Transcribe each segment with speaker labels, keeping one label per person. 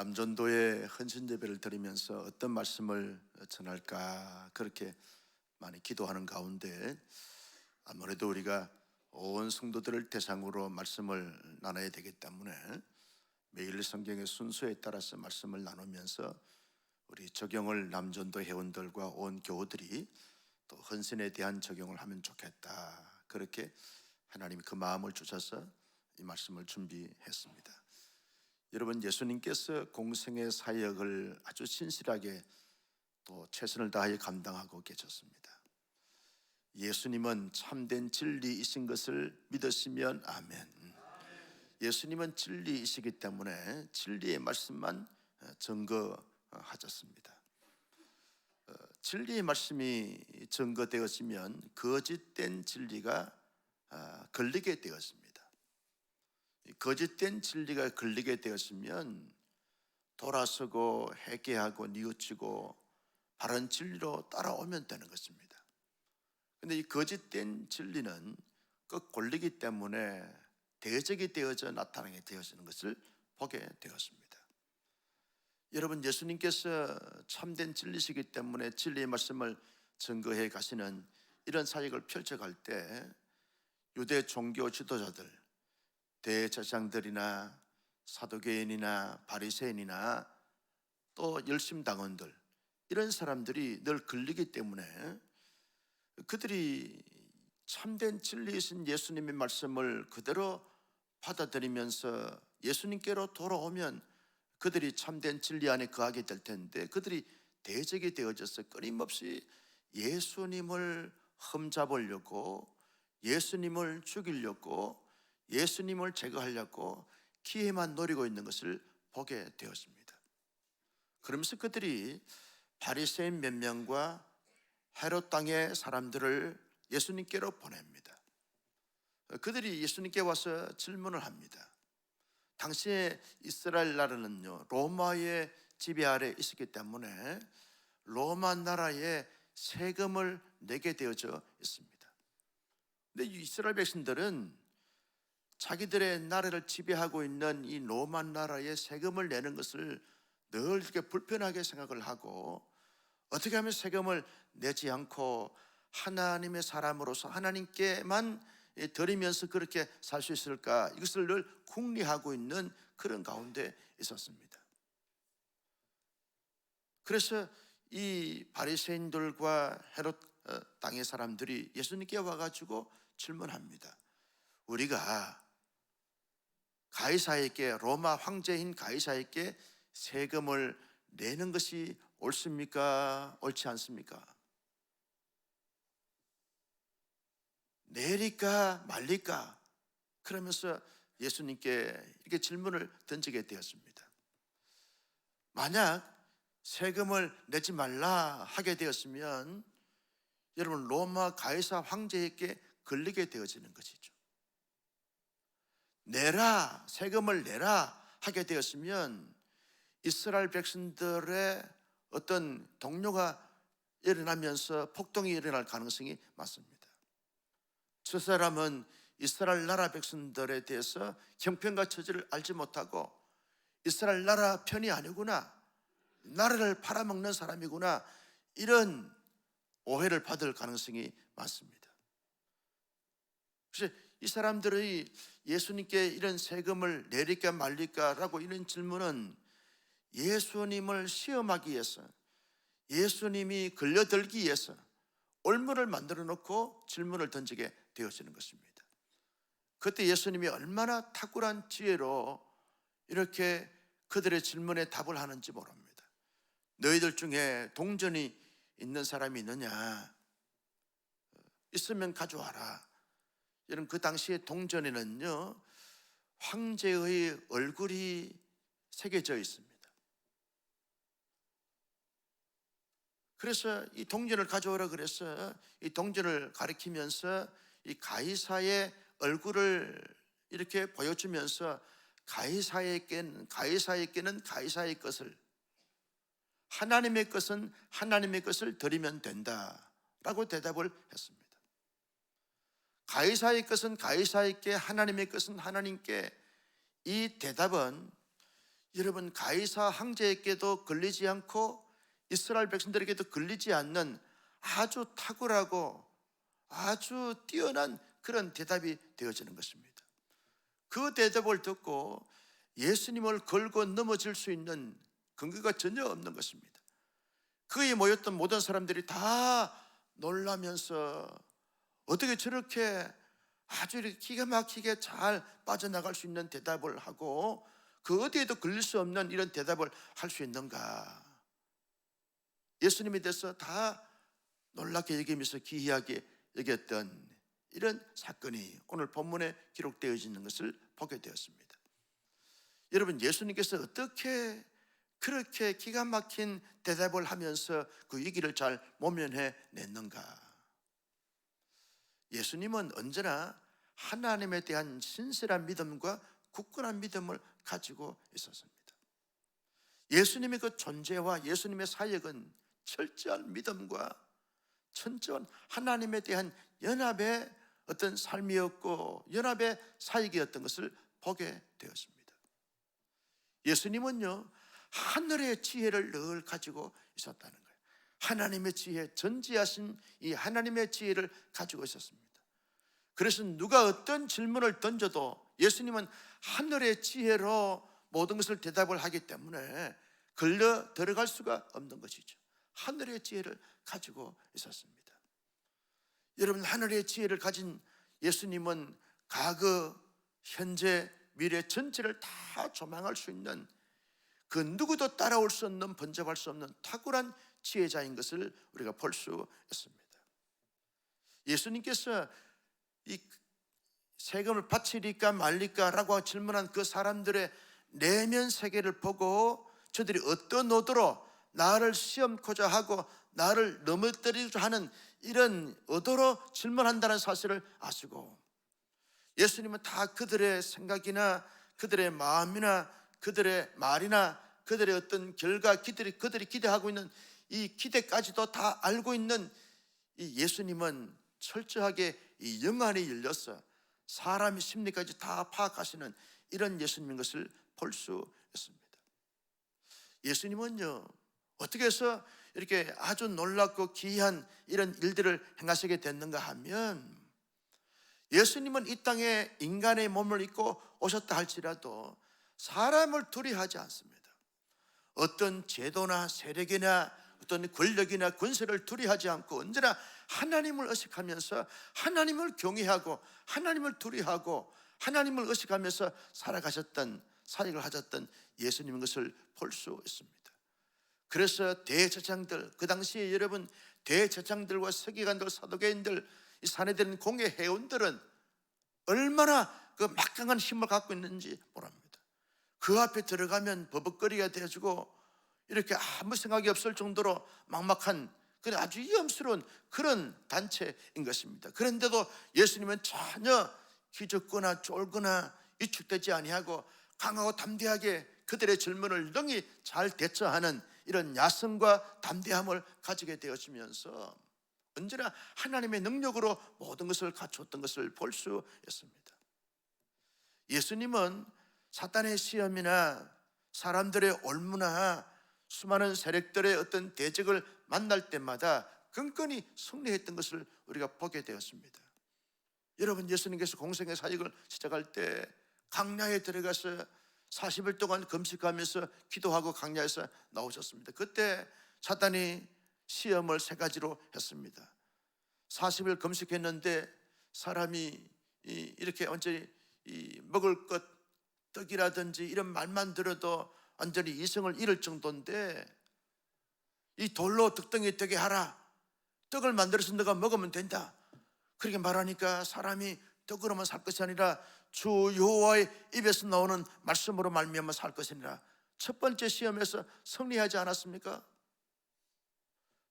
Speaker 1: 남전도의 헌신 예배를 드리면서 어떤 말씀을 전할까 그렇게 많이 기도하는 가운데 아무래도 우리가 온 성도들을 대상으로 말씀을 나눠야 되기 때문에 매일 성경의 순서에 따라서 말씀을 나누면서 우리 적용을 남전도 회원들과 온 교우들이 또 헌신에 대한 적용을 하면 좋겠다 그렇게 하나님이 그 마음을 주셔서 이 말씀을 준비했습니다. 여러분 예수님께서 공생의 사역을 아주 신실하게 또 최선을 다하여 감당하고 계셨습니다. 예수님은 참된 진리이신 것을 믿으시면 아멘. 예수님은 진리이시기 때문에 진리의 말씀만 증거하셨습니다. 어, 진리의 말씀이 증거되었으면 거짓된 진리가 아, 걸리게 되었습니다. 거짓된 진리가 걸리게 되었으면 돌아서고 회개하고 뉘우치고 바른 진리로 따라오면 되는 것입니다. 근데 이 거짓된 진리는 그 권리기 때문에 대적이 되어져 나타나게 되어지는 것을 보게 되었습니다. 여러분 예수님께서 참된 진리시기 때문에 진리의 말씀을 증거해 가시는 이런 사역을 펼쳐갈 때 유대 종교 지도자들 대제사장들이나 사도계인이나 바리새인이나 또 열심 당원들 이런 사람들이 늘 걸리기 때문에 그들이 참된 진리이신 예수님의 말씀을 그대로 받아들이면서 예수님께로 돌아오면 그들이 참된 진리 안에 거하게 될 텐데 그들이 대적이 되어져서 끊임없이 예수님을 흠잡으려고 예수님을 죽이려고 예수님을 제거하려고 기회만 노리고 있는 것을 보게 되었습니다. 그러면서 그들이 바리새인 몇 명과 헤롯 땅의 사람들을 예수님께로 보냅니다. 그들이 예수님께 와서 질문을 합니다. 당시에 이스라엘 나라는요 로마의 지배 아래 있었기 때문에 로마 나라에 세금을 내게 되어져 있습니다. 근데 이스라엘 백성들은 자기들의 나라를 지배하고 있는 이 로마 나라에 세금을 내는 것을 늘 이렇게 불편하게 생각을 하고 어떻게 하면 세금을 내지 않고 하나님의 사람으로서 하나님께만 드리면서 그렇게 살 수 있을까 이것을 늘 궁리하고 있는 그런 가운데 있었습니다. 그래서 이 바리새인들과 헤롯 어, 땅의 사람들이 예수님께 와가지고 질문합니다. 우리가 가이사에게 로마 황제인 가이사에게 세금을 내는 것이 옳습니까? 옳지 않습니까? 내릴까 말릴까? 그러면서 예수님께 이렇게 질문을 던지게 되었습니다. 만약 세금을 내지 말라 하게 되었으면 여러분 로마 가이사 황제에게 걸리게 되어지는 것이죠. 내라 세금을 내라 하게 되었으면 이스라엘 백성들의 어떤 동료가 일어나면서 폭동이 일어날 가능성이 많습니다. 저 사람은 이스라엘 나라 백성들에 대해서 형편과 처지를 알지 못하고 이스라엘 나라 편이 아니구나. 나라를 팔아먹는 사람이구나. 이런 오해를 받을 가능성이 많습니다. 이 사람들의 예수님께 이런 세금을 내릴까 말릴까라고 이런 질문은 예수님을 시험하기 위해서 예수님이 걸려들기 위해서 올무를 만들어 놓고 질문을 던지게 되어지는 것입니다. 그때 예수님이 얼마나 탁월한 지혜로 이렇게 그들의 질문에 답을 하는지 모릅니다. 너희들 중에 동전이 있는 사람이 있느냐? 있으면 가져와라. 여러분 그 당시에 동전에는요 황제의 얼굴이 새겨져 있습니다. 그래서 이 동전을 가져오라 그래서 이 동전을 가리키면서 이 가이사의 얼굴을 이렇게 보여주면서 가이사에게는 가이사에게는 가이사의 것을 하나님의 것은 하나님의 것을 드리면 된다라고 대답을 했습니다. 가이사의 것은 가이사에게 하나님의 것은 하나님께 이 대답은 여러분 가이사 황제에게도 걸리지 않고 이스라엘 백성들에게도 걸리지 않는 아주 탁월하고 아주 뛰어난 그런 대답이 되어지는 것입니다. 그 대답을 듣고 예수님을 걸고 넘어질 수 있는 근거가 전혀 없는 것입니다. 그에 모였던 모든 사람들이 다 놀라면서 어떻게 저렇게 아주 이렇게 기가 막히게 잘 빠져나갈 수 있는 대답을 하고 그 어디에도 걸릴 수 없는 이런 대답을 할 수 있는가? 예수님에 대해서 다 놀랍게 여기면서 기이하게 여겼던 이런 사건이 오늘 본문에 기록되어 있는 것을 보게 되었습니다. 여러분 예수님께서 어떻게 그렇게 기가 막힌 대답을 하면서 그 위기를 잘 모면해 냈는가? 예수님은 언제나 하나님에 대한 신실한 믿음과 굳건한 믿음을 가지고 있었습니다. 예수님의 그 존재와 예수님의 사역은 철저한 믿음과 천저한 하나님에 대한 연합의 어떤 삶이었고 연합의 사역이었던 것을 보게 되었습니다. 예수님은요 하늘의 지혜를 늘 가지고 있었다는. 하나님의 지혜, 전지하신 이 하나님의 지혜를 가지고 있었습니다. 그래서 누가 어떤 질문을 던져도 예수님은 하늘의 지혜로 모든 것을 대답을 하기 때문에 걸려 들어갈 수가 없는 것이죠. 하늘의 지혜를 가지고 있었습니다. 여러분 하늘의 지혜를 가진 예수님은 과거, 현재, 미래 전체를 다 조망할 수 있는 그 누구도 따라올 수 없는 번잡할 수 없는 탁월한 지혜자인 것을 우리가 볼 수 있습니다. 예수님께서 이 세금을 바치리까 말리까라고 질문한 그 사람들의 내면 세계를 보고 저들이 어떤 의도로 나를 시험코자 하고 나를 넘어뜨리려 하는 이런 의도로 질문한다는 사실을 아시고 예수님은 다 그들의 생각이나 그들의 마음이나 그들의 말이나 그들의 어떤 결과 기들이 그들이 기대하고 있는 이 기대까지도 다 알고 있는 이 예수님은 철저하게 이 영안이 열려서 사람의 심리까지 다 파악하시는 이런 예수님인 것을 볼 수 있습니다. 예수님은요 어떻게 해서 이렇게 아주 놀랍고 기이한 이런 일들을 행하시게 됐는가 하면 예수님은 이 땅에 인간의 몸을 입고 오셨다 할지라도 사람을 두려하지 않습니다. 어떤 제도나 세력이나 어떤 권력이나 권세를 두려하지 않고 언제나 하나님을 의식하면서 하나님을 경외하고 하나님을 두려하고 하나님을 의식하면서 살아가셨던 사역을 하셨던 예수님인 것을 볼 수 있습니다. 그래서 대제장들 그 당시에 여러분 대제장들과 서기관들 사도계인들 이 사내들은 공예 회원들은 얼마나 그 막강한 힘을 갖고 있는지 모릅니다. 그 앞에 들어가면 버벅거리가 되어지고 이렇게 아무 생각이 없을 정도로 막막한 그 아주 위험스러운 그런 단체인 것입니다. 그런데도 예수님은 전혀 기죽거나 쫄거나 위축되지 아니하고 강하고 담대하게 그들의 질문을 능히 잘 대처하는 이런 야성과 담대함을 가지게 되었으면서 언제나 하나님의 능력으로 모든 것을 갖추었던 것을 볼 수 있습니다. 예수님은 사탄의 시험이나 사람들의 올무나 수많은 세력들의 어떤 대적을 만날 때마다 끈끈이 승리했던 것을 우리가 보게 되었습니다. 여러분 예수님께서 공생의 사역을 시작할 때 강야에 들어가서 40일 동안 금식하면서 기도하고 강야에서 나오셨습니다. 그때 사탄이 시험을 세 가지로 했습니다. 40일 금식했는데 사람이 이렇게 완전히 먹을 것 떡이라든지 이런 말만 들어도 완전히 이성을 잃을 정도인데 이 돌로 떡덩이 되게 하라. 떡을 만들어서 너가 먹으면 된다. 그렇게 말하니까 사람이 떡으로만 살 것이 아니라 주 여호와의 입에서 나오는 말씀으로 말미암아 살 것이니라. 첫 번째 시험에서 승리하지 않았습니까?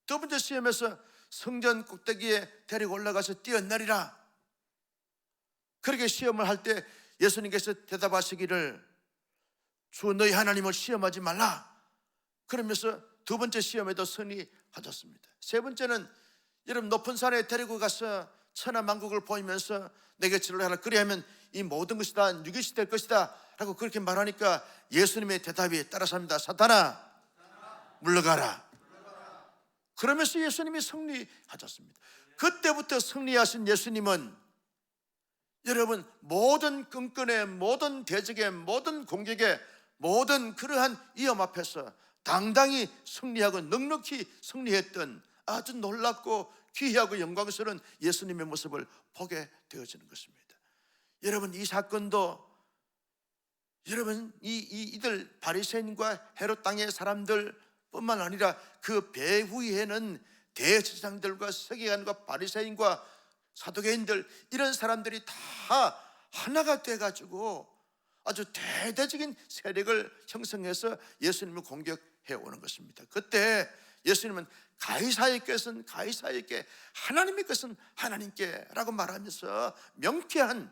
Speaker 1: 두 번째 시험에서 성전 꼭대기에 데리고 올라가서 뛰어내리라. 그렇게 시험을 할 때 예수님께서 대답하시기를 주 너희 하나님을 시험하지 말라. 그러면서 두 번째 시험에도 승리하셨습니다. 세 번째는 여러분 높은 산에 데리고 가서 천하 만국을 보이면서 내게 진로 하라. 그리하면 이 모든 것이 다 누get이 될 것이다. 라고 그렇게 말하니까 예수님의 대답이 따라서 합니다. 사탄아, 물러가라. 그러면서 예수님이 승리하셨습니다. 그때부터 승리하신 예수님은 여러분 모든 끈끈의 모든 대적의 모든 공격의 모든 그러한 위험 앞에서 당당히 승리하고 넉넉히 승리했던 아주 놀랍고 귀하고 영광스러운 예수님의 모습을 보게 되어지는 것입니다. 여러분 이 사건도 여러분 이, 이 이들 바리새인과 헤롯 땅의 사람들뿐만 아니라 그 배후에는 대제사장들과 서기관과 바리새인과 사도개인들 이런 사람들이 다 하나가 돼 가지고 아주 대대적인 세력을 형성해서 예수님을 공격해 오는 것입니다. 그때 예수님은 가이사의 것은 가이사에게 하나님의 것은 하나님께라고 말하면서 명쾌한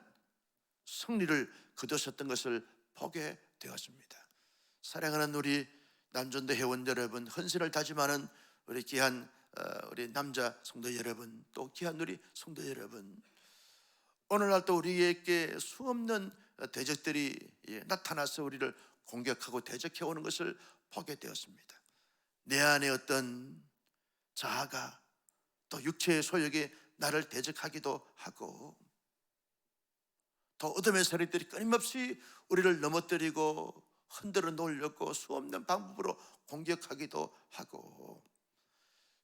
Speaker 1: 승리를 거두셨던 것을 보게 되었습니다. 사랑하는 우리 남전도 회원 여러분, 헌신을 다짐하는 우리 귀한 어, 우리 남자 성도 여러분, 또 귀한 우리 성도 여러분, 오늘날 또 우리에게 수없는 대적들이 예, 나타나서 우리를 공격하고 대적해 오는 것을 보게 되었습니다. 내 안에 어떤 자아가 또 육체의 소욕이 나를 대적하기도 하고 또 어둠의 세력들이 끊임없이 우리를 넘어뜨리고 흔들어 놓으려고 수없는 방법으로 공격하기도 하고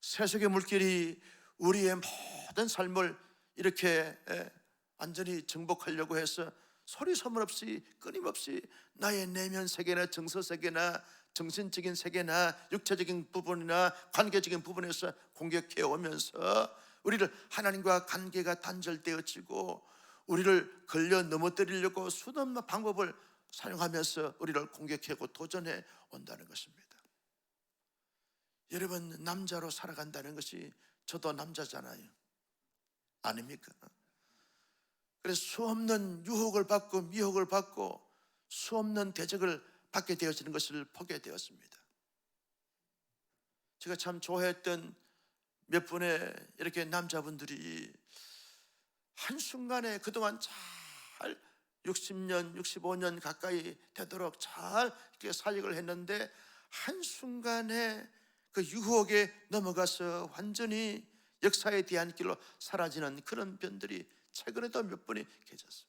Speaker 1: 세속의 물길이 우리의 모든 삶을 이렇게 에, 완전히 정복하려고 해서 소리 소문 없이 끊임없이 나의 내면 세계나 정서 세계나 정신적인 세계나 육체적인 부분이나 관계적인 부분에서 공격해 오면서 우리를 하나님과 관계가 단절되어지고 우리를 걸려 넘어뜨리려고 수없는 방법을 사용하면서 우리를 공격하고 도전해 온다는 것입니다. 여러분 남자로 살아간다는 것이 저도 남자잖아요. 아닙니까? 그래서 수없는 유혹을 받고 미혹을 받고 수없는 대적을 받게 되어지는 것을 보게 되었습니다. 제가 참 좋아했던 몇 분의 이렇게 남자분들이 한순간에 그동안 잘 60년, 65년 가까이 되도록 잘 이렇게 사역을 했는데 한순간에 그 유혹에 넘어가서 완전히 역사에 대한 길로 사라지는 그런 변들이 최근에도 몇 분이 계셨어요.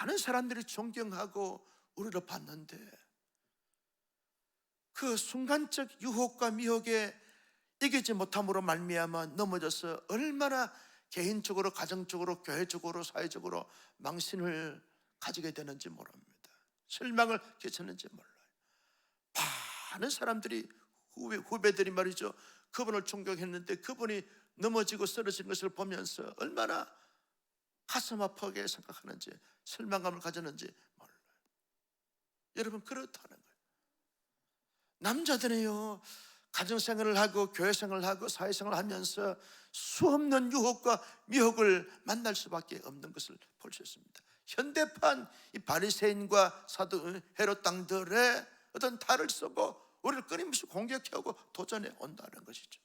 Speaker 1: 많은 사람들이 존경하고 우리를 봤는데 그 순간적 유혹과 미혹에 이기지 못함으로 말미암아 넘어져서 얼마나 개인적으로 가정적으로 교회적으로 사회적으로 망신을 가지게 되는지 모릅니다. 실망을 끼쳤는지 몰라요. 많은 사람들이 후배, 후배들이 말이죠. 그분을 존경했는데 그분이 넘어지고 쓰러지는 것을 보면서 얼마나 가슴 아프게 생각하는지 실망감을 가졌는지 몰라요. 여러분 그렇다는 거예요. 남자들은요 가정생활을 하고 교회생활을 하고 사회생활을 하면서 수없는 유혹과 미혹을 만날 수밖에 없는 것을 볼 수 있습니다. 현대판 이 바리새인과 사도 헤롯 땅들의 어떤 탈을 쓰고 우리를 끊임없이 공격해오고 도전해 온다는 것이죠.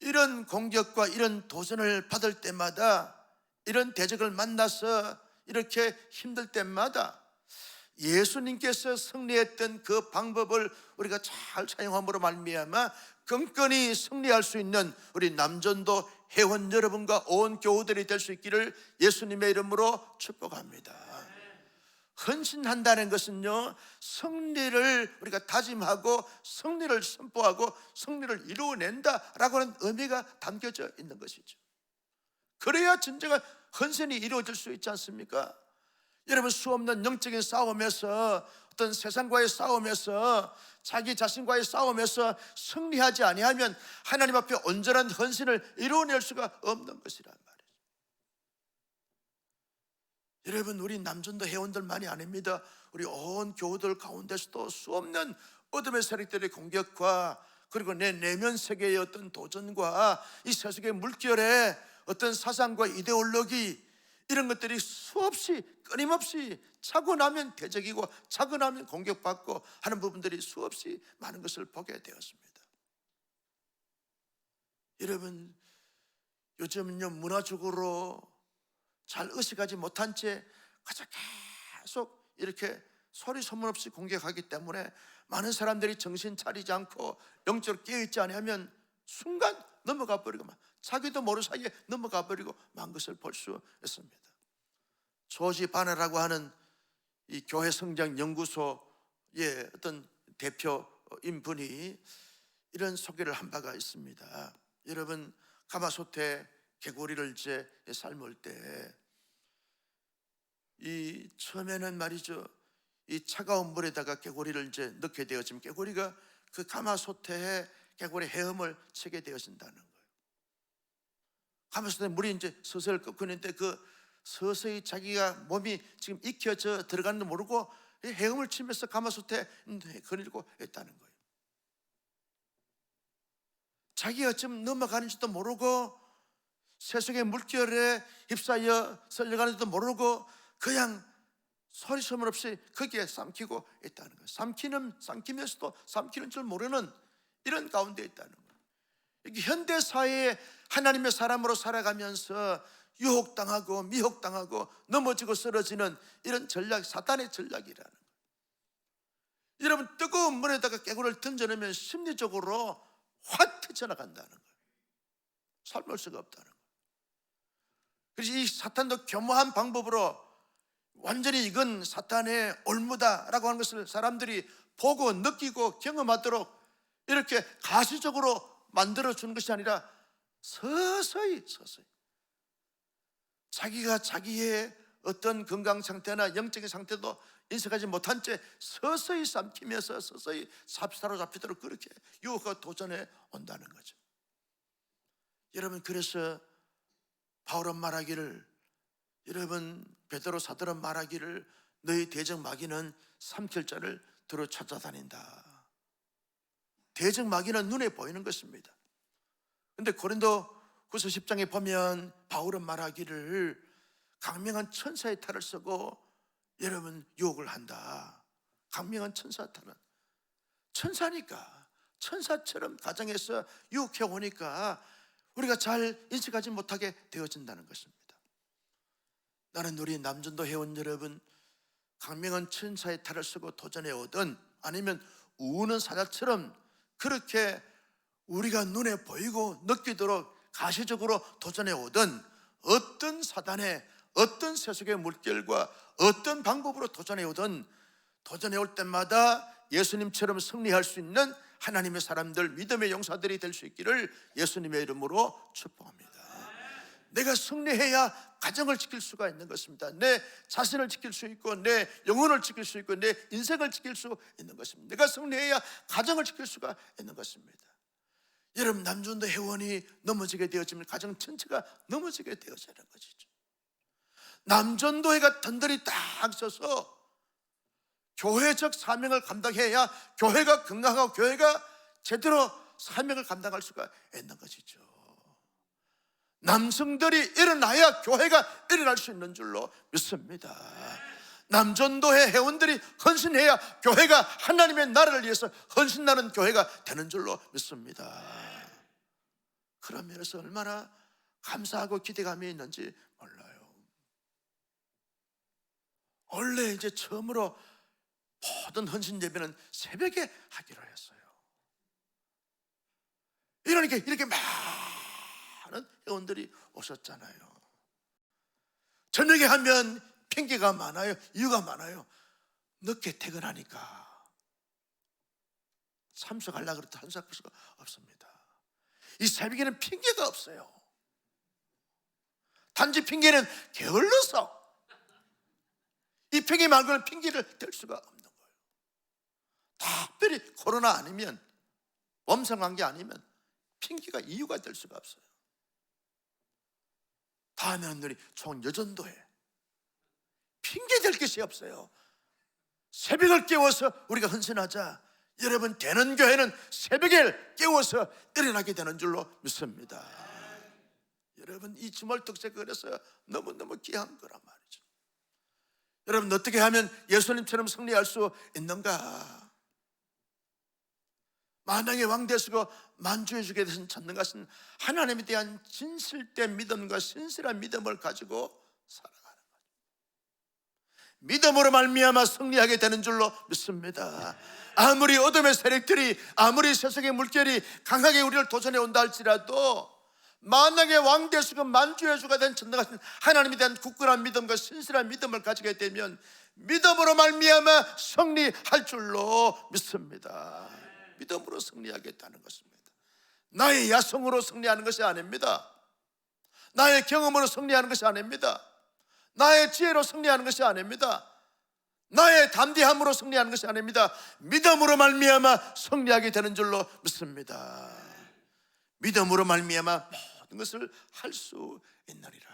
Speaker 1: 이런 공격과 이런 도전을 받을 때마다 이런 대적을 만나서 이렇게 힘들 때마다 예수님께서 승리했던 그 방법을 우리가 잘 사용함으로 말미암아 끈끈이 승리할 수 있는 우리 남전도 회원 여러분과 온 교우들이 될 수 있기를 예수님의 이름으로 축복합니다. 헌신한다는 것은요 승리를 우리가 다짐하고 승리를 선포하고 승리를 이루어낸다라고 하는 의미가 담겨져 있는 것이죠. 그래야 진정한 헌신이 이루어질 수 있지 않습니까? 여러분 수없는 영적인 싸움에서 어떤 세상과의 싸움에서 자기 자신과의 싸움에서 승리하지 아니하면 하나님 앞에 온전한 헌신을 이루어낼 수가 없는 것이란. 여러분 우리 남전도 회원들만이 아닙니다. 우리 온 교우들 가운데서도 수없는 어둠의 세력들의 공격과 그리고 내 내면 세계의 어떤 도전과 이 세상의 물결에 어떤 사상과 이데올로기 이런 것들이 수없이 끊임없이 차고 나면 대적이고 차고 나면 공격받고 하는 부분들이 수없이 많은 것을 보게 되었습니다. 여러분 요즘은요 문화적으로 잘 의식하지 못한 채 계속 이렇게 소리 소문 없이 공격하기 때문에 많은 사람들이 정신 차리지 않고 영적으로 깨어있지 않으면 순간 넘어가 버리고 막 자기도 모르는 사이에 넘어가 버리고 만 것을 볼 수 있습니다. 조지 바네라고 하는 이 교회 성장 연구소의 어떤 대표인 분이 이런 소개를 한 바가 있습니다. 여러분 가마솥에 개구리를 이제 삶을 때 이 처음에는 말이죠. 이 차가운 물에다가 개구리를 이제 넣게 되어지면 개구리가 그 가마솥에 개구리 헤엄을 치게 되어진다는 거예요. 가마솥에 물이 이제 서서히 끓는데 그 서서히 자기가 몸이 지금 익혀져 들어가는 줄 모르고 이 헤엄을 치면서 가마솥에 거닐고 있다는 거예요. 자기가 좀 넘어가는지도 모르고 세속의 물결에 휩싸여 설려가는지도 모르고 그냥 소리 소문 없이 거기에 삼키고 있다는 거예요. 삼키는 삼키면서도 삼키는 줄 모르는 이런 가운데 있다는 거예요. 이게 현대 사회에 하나님의 사람으로 살아가면서 유혹당하고 미혹당하고 넘어지고 쓰러지는 이런 전략, 사탄의 전략이라는 거예요. 여러분 뜨거운 물에다가 깨구를 던져내면 심리적으로 확 튀쳐나간다는 거예요. 삶을 수가 없다는 거예요. 그래서 이 사탄도 교묘한 방법으로 완전히 이건 사탄의 올무다라고 하는 것을 사람들이 보고 느끼고 경험하도록 이렇게 가시적으로 만들어 주는 것이 아니라 서서히 서서히 자기가 자기의 어떤 건강 상태나 영적인 상태도 인식하지 못한 채 서서히 삼키면서 서서히 사로 잡히도록 그렇게 유혹과 도전해 온다는 거죠. 여러분 그래서 바울은 말하기를 여러분 베드로 사도는 말하기를 너희 대적 마귀는 삼킬 자를 들어 찾아다닌다. 대적 마귀는 눈에 보이는 것입니다. 근데 고린도 후서 10장에 보면 바울은 말하기를 강명한 천사의 탈을 쓰고 여러분 유혹을 한다. 강명한 천사 탈은 천사니까 천사처럼 가정에서 유혹해 오니까 우리가 잘 인식하지 못하게 되어진다는 것입니다. 나는 우리 남전도 회원 여러분 강명한 천사의 탈을 쓰고 도전해 오든 아니면 우는 사자처럼 그렇게 우리가 눈에 보이고 느끼도록 가시적으로 도전해 오든 어떤 사단의 어떤 세속의 물결과 어떤 방법으로 도전해 오든 도전해 올 때마다 예수님처럼 승리할 수 있는 하나님의 사람들 믿음의 용사들이 될 수 있기를 예수님의 이름으로 축복합니다. 내가 승리해야 가정을 지킬 수가 있는 것입니다. 내 자신을 지킬 수 있고 내 영혼을 지킬 수 있고 내 인생을 지킬 수 있는 것입니다. 내가 승리해야 가정을 지킬 수가 있는 것입니다. 여러분 남준도 회원이 넘어지게 되어지면 가정 전체가 넘어지게 되어지는 것이죠. 남전도회가 던들이 딱 서서 교회적 사명을 감당해야 교회가 건강하고 교회가 제대로 사명을 감당할 수가 있는 것이죠. 남성들이 일어나야 교회가 일어날 수 있는 줄로 믿습니다. 남전도회 회원들이 헌신해야 교회가 하나님의 나라를 위해서 헌신하는 교회가 되는 줄로 믿습니다. 그런 면에서 얼마나 감사하고 기대감이 있는지 몰라요. 원래 이제 처음으로 모든 헌신 예배는 새벽에 하기로 했어요. 이러니까 이렇게 많은 회원들이 오셨잖아요. 저녁에 하면 핑계가 많아요. 이유가 많아요. 늦게 퇴근하니까 참석하려고 해도 참석할 수가 없습니다. 이 새벽에는 핑계가 없어요. 단지 핑계는 게을러서 이 핑계 말고는 핑계를 댈 수가 없는. 특별히 코로나 아니면 범상한 게 아니면 핑계가 이유가 될 수가 없어요. 다음에 오늘이 총 여전도에 핑계 될 것이 없어요. 새벽을 깨워서 우리가 헌신하자. 여러분 되는 교회는 새벽에 깨워서 일어나게 되는 줄로 믿습니다. 여러분 이 주말 특색 그래서 너무너무 귀한 거란 말이죠. 여러분 어떻게 하면 예수님처럼 승리할 수 있는가? 만왕의 왕 되시고 만주해 주게 되신 찾는 것은 하나님에 대한 진실된 믿음과 신실한 믿음을 가지고 살아가는 거죠. 믿음으로 말미암아 승리하게 되는 줄로 믿습니다. 아무리 어둠의 세력들이 아무리 세상의 물결이 강하게 우리를 도전해 온다 할지라도 만약에 왕대수가 만주의 주가 된 전능 같은 하나님에 대한 굳건한 믿음과 신실한 믿음을 가지게 되면 믿음으로 말미암아 승리할 줄로 믿습니다. 믿음으로 승리하겠다는 것입니다. 나의 야성으로 승리하는 것이 아닙니다. 나의 경험으로 승리하는 것이 아닙니다. 나의 지혜로 승리하는 것이 아닙니다. 나의 담대함으로 승리하는 것이 아닙니다. 믿음으로 말미암아 승리하게 되는 줄로 믿습니다. 믿음으로 말미암아 모든 것을 할 수 있느니라.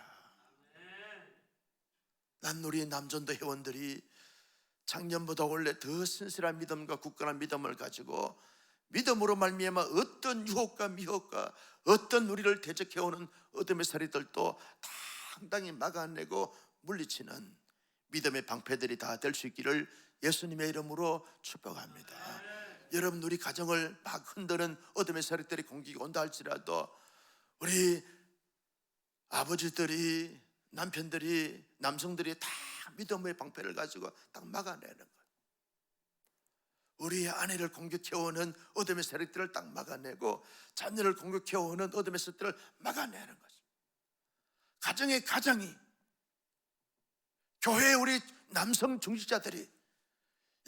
Speaker 1: 남놀이 남전도 회원들이 작년보다 원래 더 신실한 믿음과 굳건한 믿음을 가지고 믿음으로 말미암아 어떤 유혹과 미혹과 어떤 우리를 대적해오는 어둠의 살이들도 당당히 막아내고 물리치는 믿음의 방패들이 다 될 수 있기를 예수님의 이름으로 축복합니다. 여러분 우리 가정을 막 흔드는 어둠의 세력들이 공격이 온다 할지라도 우리 아버지들이 남편들이 남성들이 다 믿음의 방패를 가지고 딱 막아내는. 우리의 아내를 공격해오는 어둠의 세력들을 딱 막아내고 자녀를 공격해오는 어둠의 세력들을 막아내는 거죠. 가정의 가장이 교회 우리 남성 중직자들이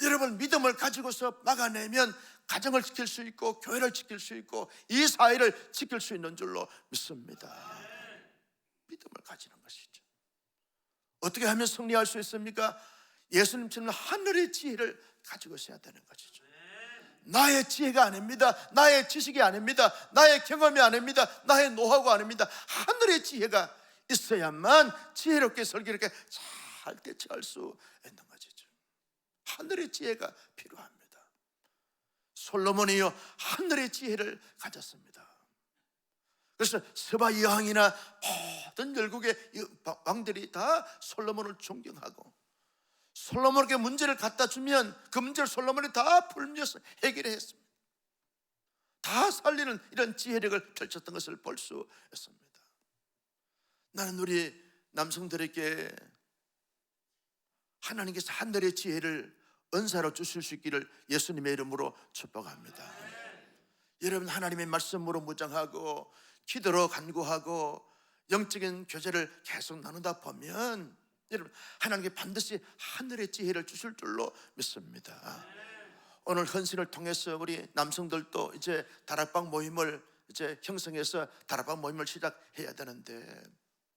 Speaker 1: 여러분 믿음을 가지고서 막아내면 가정을 지킬 수 있고 교회를 지킬 수 있고 이 사회를 지킬 수 있는 줄로 믿습니다. 믿음을 가지는 것이죠. 어떻게 하면 승리할 수 있습니까? 예수님처럼 하늘의 지혜를 가지고 있어야 되는 것이죠. 나의 지혜가 아닙니다. 나의 지식이 아닙니다. 나의 경험이 아닙니다. 나의 노하우가 아닙니다. 하늘의 지혜가 있어야만 지혜롭게 설계롭게 잘 대처할 수 있는 것이죠. 하늘의 지혜가 필요합니다. 솔로몬이요 하늘의 지혜를 가졌습니다. 그래서 스바 여왕이나 모든 열국의 왕들이 다 솔로몬을 존경하고 솔로몬에게 문제를 갖다 주면 그 문제를 솔로몬이 다 풀면서 해결을 했습니다. 다 살리는 이런 지혜력을 펼쳤던 것을 볼 수 있습니다. 나는 우리 남성들에게 하나님께서 하늘의 지혜를 은사로 주실 수 있기를 예수님의 이름으로 축복합니다. 여러분 하나님의 말씀으로 무장하고 기도로 간구하고 영적인 교제를 계속 나누다 보면 여러분 하나님께 반드시 하늘의 지혜를 주실 줄로 믿습니다. 오늘 헌신을 통해서 우리 남성들도 이제 다락방 모임을 이제 형성해서 다락방 모임을 시작해야 되는데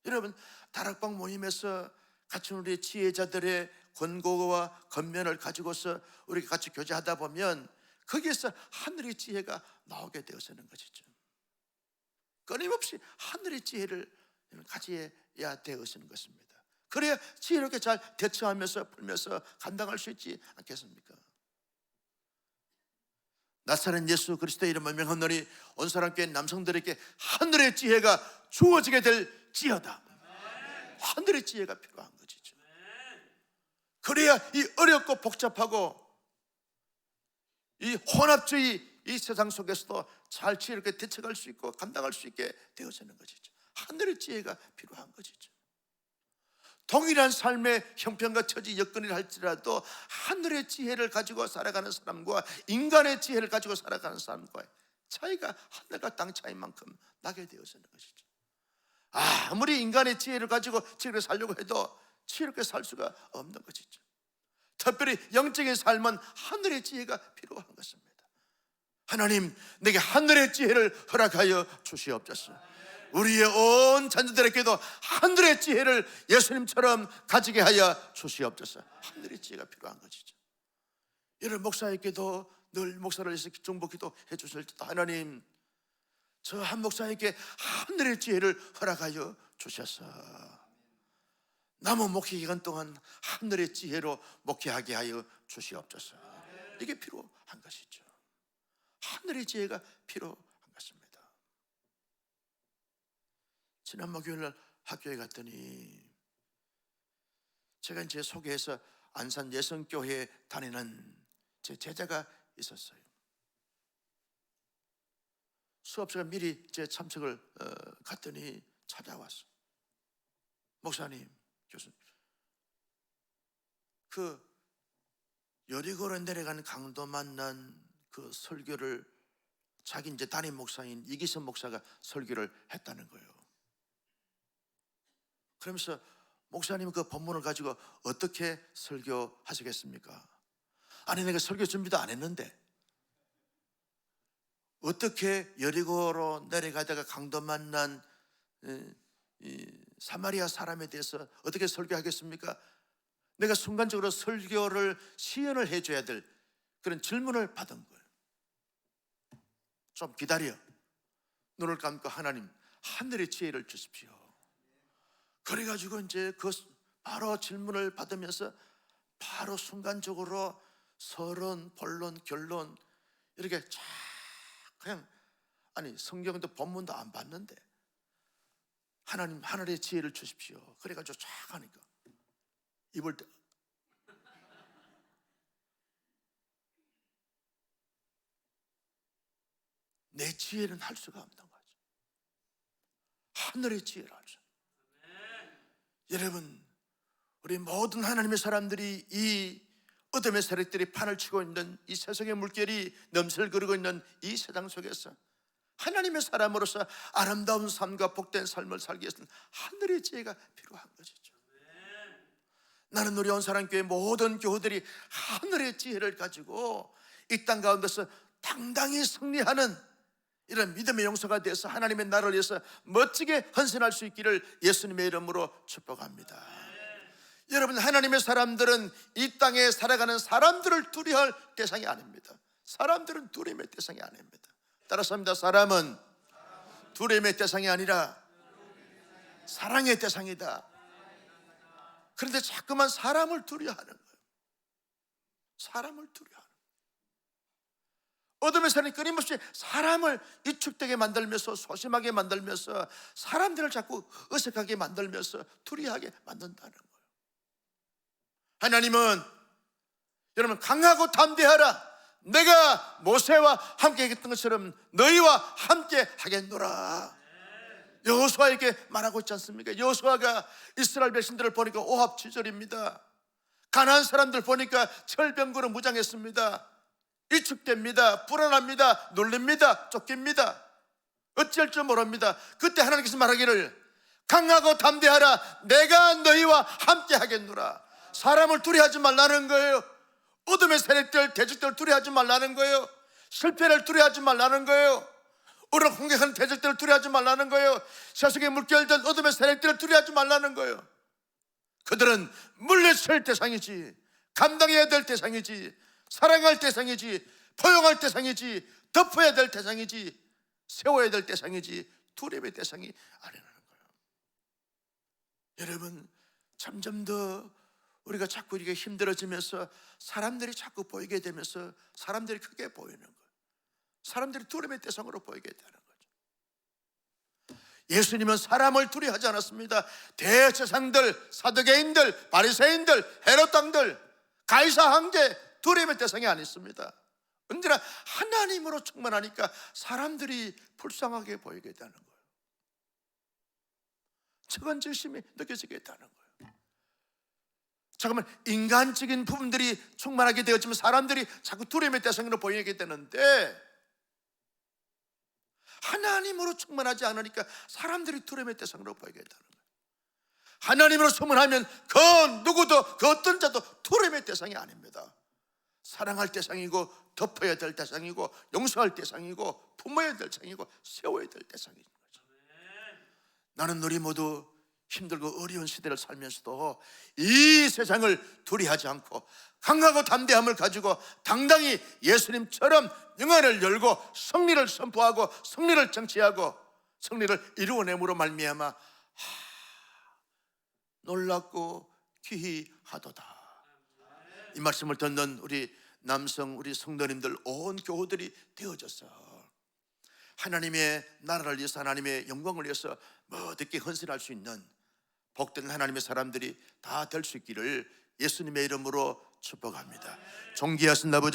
Speaker 1: 여러분 다락방 모임에서 같이 우리 지혜자들의 권고와 권면을 가지고서 우리 같이 교제하다 보면 거기에서 하늘의 지혜가 나오게 되어서는 것이죠. 끊임없이 하늘의 지혜를 가져야 되어서는 것입니다. 그래야 지혜롭게 잘 대처하면서 풀면서 감당할 수 있지 않겠습니까? 나사렛 예수 그리스도의 이름을 명하노니 온 사람께 남성들에게 하늘의 지혜가 주어지게 될 지어다. 하늘의 지혜가 필요한 것이죠. 그래야 이 어렵고 복잡하고 이 혼합주의 이 세상 속에서도 잘 지혜롭게 대처할 수 있고 감당할 수 있게 되어지는 것이죠. 하늘의 지혜가 필요한 것이죠. 동일한 삶의 형편과 처지 여건을 할지라도 하늘의 지혜를 가지고 살아가는 사람과 인간의 지혜를 가지고 살아가는 사람과 차이가 하늘과 땅 차이인 만큼 나게 되어지는 것이죠. 아무리 인간의 지혜를 가지고 지혜롭게 살려고 해도 지혜롭게 살 수가 없는 것이죠. 특별히 영적인 삶은 하늘의 지혜가 필요한 것입니다. 하나님, 내게 하늘의 지혜를 허락하여 주시옵소서. 우리의 온 자녀들에게도 하늘의 지혜를 예수님처럼 가지게 하여 주시옵소서. 하늘의 지혜가 필요한 것이죠. 여러분 목사에게도 늘 목사를 위해서 중복기도 해주실 때 하나님 저 한 목사에게 하늘의 지혜를 허락하여 주셔서 남은 목회 기간 동안 하늘의 지혜로 목회하게 하여 주시옵소서. 이게 필요한 것이죠. 하늘의 지혜가 필요한 것입니다. 지난 목요일 날 학교에 갔더니 제가 이제 소개해서 안산 예성교회에 다니는 제 제자가 있었어요. 수업 시간 미리 제 참석을 어, 갔더니 찾아왔어. 목사님, 교수님. 그 여리고로 내려가는 강도 만난 그 설교를 자기 이제 담임 목사인 이기선 목사가 설교를 했다는 거예요. 그러면서 목사님 그 본문을 가지고 어떻게 설교하시겠습니까? 아니 내가 설교 준비도 안 했는데 어떻게 여리고로 내려가다가 강도 만난 에, 이 사마리아 사람에 대해서 어떻게 설교하겠습니까? 내가 순간적으로 설교를 시연을 해줘야 될 그런 질문을 받은 거예요. 좀 기다려. 눈을 감고 하나님 하늘의 지혜를 주십시오. 그래가지고 이제 그 바로 질문을 받으면서 바로 순간적으로 서론, 본론, 결론 이렇게 쫙 그냥 아니 성경도 본문도 안 봤는데 하나님 하늘의 지혜를 주십시오. 그래가지고 쫙 하니까 입을 때 내 지혜는 할 수가 없는 거죠. 하늘의 지혜를 하죠. 여러분, 우리 모든 하나님의 사람들이 이 어둠의 세력들이 판을 치고 있는 이 세상의 물결이 넘슬 그르고 있는 이 세상 속에서 하나님의 사람으로서 아름다운 삶과 복된 삶을 살기 위해서는 하늘의 지혜가 필요한 것이죠. 나는 우리 온사랑교회 모든 교우들이 하늘의 지혜를 가지고 이 땅 가운데서 당당히 승리하는 이런 믿음의 용서가 돼서 하나님의 나라를 위해서 멋지게 헌신할 수 있기를 예수님의 이름으로 축복합니다. 여러분 하나님의 사람들은 이 땅에 살아가는 사람들을 두려워할 대상이 아닙니다. 사람들은 두려움의 대상이 아닙니다. 따라서 합니다. 사람은 두려움의 대상이 아니라 사랑의 대상이다. 그런데 자꾸만 사람을 두려워하는 거예요. 사람을 두려워하는. 어둠의 사람이 끊임없이 사람을 위축되게 만들면서 소심하게 만들면서 사람들을 자꾸 어색하게 만들면서 두려워하게 만든다는 거예요. 하나님은 여러분 강하고 담대하라. 내가 모세와 함께 했던 것처럼 너희와 함께 하겠노라. 여호수아에게 말하고 있지 않습니까? 여호수아가 이스라엘 백성들을 보니까 오합지졸입니다. 가난한 사람들 보니까 철병거로 무장했습니다. 위축됩니다. 불안합니다. 놀랍니다. 쫓깁니다. 어찌할 줄 모릅니다. 그때 하나님께서 말하기를 강하고 담대하라. 내가 너희와 함께 하겠노라. 사람을 두려워하지 말라는 거예요. 어둠의 세력들, 대적들을 두려워하지 말라는 거예요. 실패를 두려워하지 말라는 거예요. 우리를 공격하는 대적들을 두려워하지 말라는 거예요. 세상의 물결들, 어둠의 세력들을 두려워하지 말라는 거예요. 그들은 물리칠 대상이지, 감당해야 될 대상이지, 사랑할 대상이지, 포용할 대상이지, 덮어야 될 대상이지, 세워야 될 대상이지, 두려움의 대상이 아니라는 거예요. 여러분, 점점 더 우리가 자꾸 이렇게 힘들어지면서 사람들이 자꾸 보이게 되면서 사람들이 크게 보이는 거예요. 사람들이 두려움의 대상으로 보이게 되는 거죠. 예수님은 사람을 두려워하지 않았습니다. 대제상들, 사도개인들, 바리새인들, 헤롯 당들, 가이사 황제 두려움의 대상이 아니었습니다. 언제나 하나님으로 충만하니까 사람들이 불쌍하게 보이게 되는 거예요. 측은지심이 느껴지게 되는 거예요. 잠깐만 인간적인 부분들이 충만하게 되었지만 사람들이 자꾸 두려움의 대상으로 보이게 되는데 하나님으로 충만하지 않으니까 사람들이 두려움의 대상으로 보이게 되는 거예요. 하나님으로 충만하면 그 누구도 그 어떤 자도 두려움의 대상이 아닙니다. 사랑할 대상이고 덮어야 될 대상이고 용서할 대상이고 품어야 될 대상이고 세워야 될 대상인 거죠. 나는 우리 모두 힘들고 어려운 시대를 살면서도 이 세상을 두려워하지 않고 강하고 담대함을 가지고 당당히 예수님처럼 영안을 열고 승리를 선포하고 승리를 정치하고 승리를 이루어냄으로 말미암아 하, 놀랍고 귀히 하도다. 이 말씀을 듣는 우리 남성 우리 성도님들 온 교우들이 되어져서 하나님의 나라를 위해서 하나님의 영광을 위해서 뭐든지 헌신할 수 있는 복된 하나님의 사람들이 다 될 수 있기를 예수님의 이름으로 축복합니다. 존귀하신 아버지